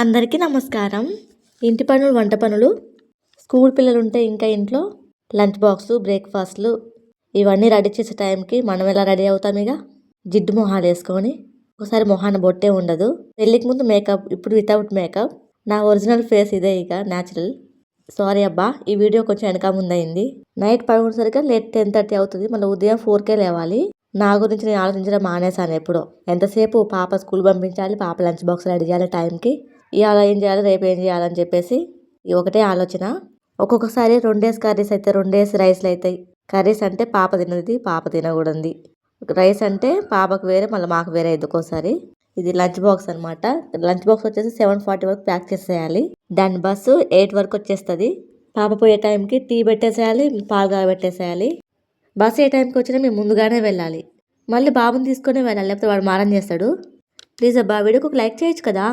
అందరికీ నమస్కారం. ఇంటి పనులు వంట పనులు స్కూల్ పిల్లలు ఉంటే ఇంకా ఇంట్లో లంచ్ బాక్సు బ్రేక్ఫాస్ట్లు ఇవన్నీ రెడీ చేసే టైంకి మనం ఎలా రెడీ అవుతాం ఇక? జిడ్డు మొహాలు వేసుకొని ఒకసారి మొహాన బొట్టే ఉండదు. పెళ్ళికి ముందు మేకప్ ఇప్పుడు వితౌట్ మేకప్. నా ఒరిజినల్ ఫేస్ ఇదే ఇక న్యాచురల్ సారీ అబ్బా ఈ వీడియో కొంచెం వెనక ముందయింది. నైట్ పడుకునేసరికి లేట్ టెన్ థర్టీ అవుతుంది. మళ్ళీ ఉదయం ఫోర్కే లేవాలి. నా గురించి నేను ఆలోచించడం మానేశాను ఎప్పుడో. ఎంతసేపు పాప స్కూల్ పంపించాలి పాప లంచ్ బాక్స్ రెడీ చేయాలి టైంకి? ఇవాళ ఏం చేయాలి? రేపు ఏం చేయాలని చెప్పేసి ఒకటే ఆలోచన. ఒక్కొక్కసారి రెండేసి కర్రీస్ అయితే రెండేసి రైస్లు అవుతాయి కర్రీస్ అంటే పాప తినది పాప తినకూడదు. రైస్ అంటే పాపకు వేరే మళ్ళీ మాకు వేరే అయింది ఒక్కోసారి ఇది లంచ్ బాక్స్ అనమాట లంచ్ బాక్స్ వచ్చేసి సెవెన్ ఫార్టీ వరకు ప్యాక్ చేసేయాలి. దాని బస్సు ఎయిట్ వరకు వచ్చేస్తుంది. పాప పోయే టైంకి టీ పెట్టేసేయాలి పాలు కాబెట్టేసేయాలి బస్సు ఏ టైంకి వచ్చినా మేము ముందుగానే వెళ్ళాలి. మళ్ళీ బాబుని తీసుకొని వెళ్ళాలి లేకపోతే వాడు మారం చేస్తాడు. ప్లీజ్ అబ్బా వీడియోకి ఒక లైక్ చేయొచ్చు కదా?